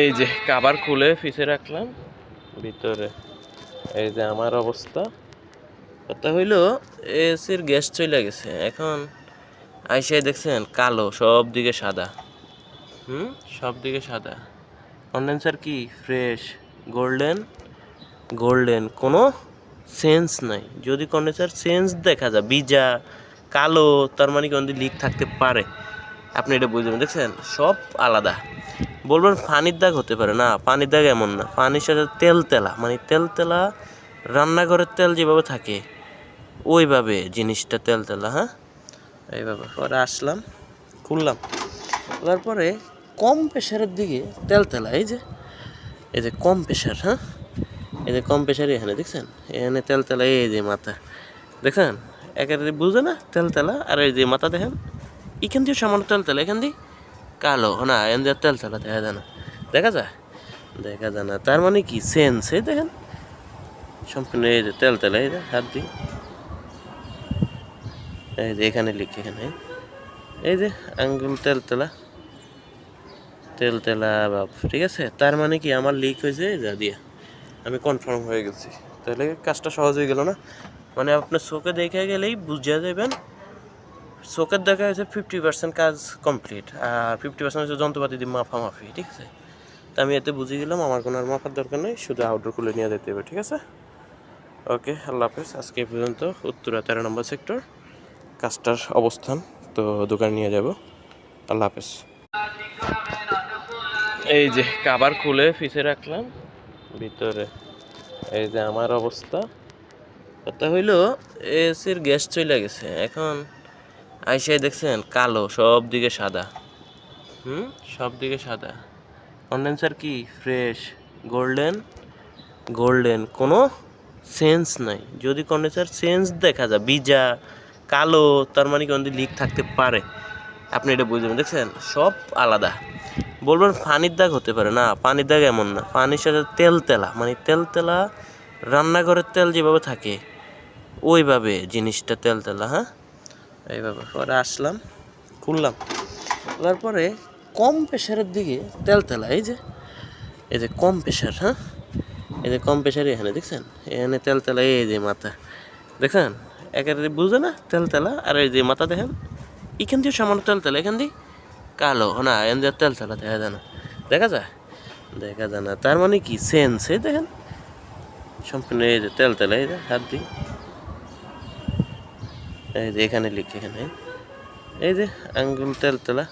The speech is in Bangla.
এই যে কাবার খুলে ফিসে রাখলাম, ভিতরে। এই যে আমার অবস্থা। কথা হইল, এসির গ্যাস চলে গেছে। এখন আইসাই দেখছেন, কালো সব দিকে সাদা। হুম? সব দিকে সাদা কন্ডেন্সার কি? Fresh, golden? গোল্ডেন। কোনো সেন্স নাই। যদি কন্ডেন্সার সেন্স দেখা যায় বিজা কালো, তার মানে কি লিক থাকতে পারে। আপনি এটা বুঝবেন, দেখছেন? সব আলাদা। বলবেন পানির দাগ হতে পারে, না পানির দাগ এমন না। পানির সাথে তেল তেলা মানে তেল তেলা, রান্নাঘরের তেল যেভাবে থাকে, ওইভাবে জিনিসটা তেল তেলা হ্যাঁ? এইভাবে। পরে আসলাম, খুললাম, খোলার পরে কম প্রেশারের দিকে তেল তেলা, এই যে এই যে কম প্রেশার হ্যাঁ? এই যে কম প্রেশার এখানে, দেখছেন? এখানে তেল তেলা, এই যে মাথা, দেখছেন? একেবারে বুঝে না? তেল তেলা, আর এই যে মাথা দেখেন? এখান দিয়ে সামান্য তেল তেলা, এখান দিয়ে? কালো, না, এখান দিয়ে তেল তেলা, দেখা যায় না। দেখা যায়? দেখা যায় না। তার মানে কি? সেন্স, এই দেখেন। সম্পূর্ণ এই যে তেল তেলা, এই যে হাত দিয়ে। এই যে এখানে লিখে, এখানে। এই যে আঙ্গুল তেল তেলা। তেল তেলা, বাপ, ঠিক আছে? তার মানে কি? আমার লিক হয়েছে যা দিয়া। আমি কনফার্ম হয়ে গেছি। তাহলে কাজটা সহজ হয়ে গেল না? মানে আপনার চোখে দেখে গেলেই বুঝিয়া যাবেন চোখের দেখা হয়েছে ফিফটি পার্সেন্ট কাজ কমপ্লিট আর ফিফটি পার্সেন্ট হচ্ছে যন্ত্রপাতি দিয়ে মাফা মাফি ঠিক আছে? তা আমি এতে বুঝে গেলাম, আমার কোনো আর মাফার দরকার নেই, শুধু আউটডোর খুলে নিয়ে যেতে হবে, ঠিক আছে? ওকে, আল্লাহ হাফেজ, আজকে পর্যন্ত। উত্তরা তেরো নম্বর সেক্টর কাজটার অবস্থান, তো দোকানে নিয়ে যাব। আল্লাহ হাফেজ। এই যে কাবার খুলে ফিসে রাখলাম, ভিতরে। এই যে আমার অবস্থা। কথা হইল, এসির গ্যাস চলে গেছে, এখন আইসাই দেখছেন, কালো সব দিকে সাদা। হুম? সব দিকে সাদা। কন্ডেন্সার কি? ফ্রেশ গোল্ডেন গোল্ডেন কোনো সেন্স নাই। যদি কন্ডেন্সার সেন্স দেখা যায় বিজা কালো, তার মানে কি লিক থাকতে পারে। আপনি এটা বুঝবেন। দেখছেন? সব আলাদা। বলবেন পানির দাগ হতে পারে। না, পানির দাগ এমন না। পানির সাথে তেল তেলা। মানে তেল তেলা, রান্নাঘরের তেল যেভাবে থাকে, ওইভাবে জিনিসটা তেল তেলা হ্যাঁ? এইভাবে পরে আসলাম, খুললাম। খোলার পরে কম প্রেশারের দিকে তেল তেলা, এই যে এই যে কম প্রেশার হ্যাঁ? এই যে কম প্রেশার এখানে, দেখছেন? এখানে তেল তেলা, এই যে মাথা। দেখছেন? একেবারে বুঝে না, তেল তেলা, আর এই যে মাথা দেখেন? এখান দিয়ে সামান্য তেল তেলা, এখান দিয়ে কালো, না, এখান দিয়ে তেল তেলা, দেখা যায় না। দেখা যায়? দেখা যায় না। তার মানে কি? সেন্স, এই দেখেন? সম্পূর্ণ এই যে তেল তেলা, এই যে হাত দিয়ে। এই যে এখানে লিখে এখানে। এই যে আঙ্গুল তেল তেলা।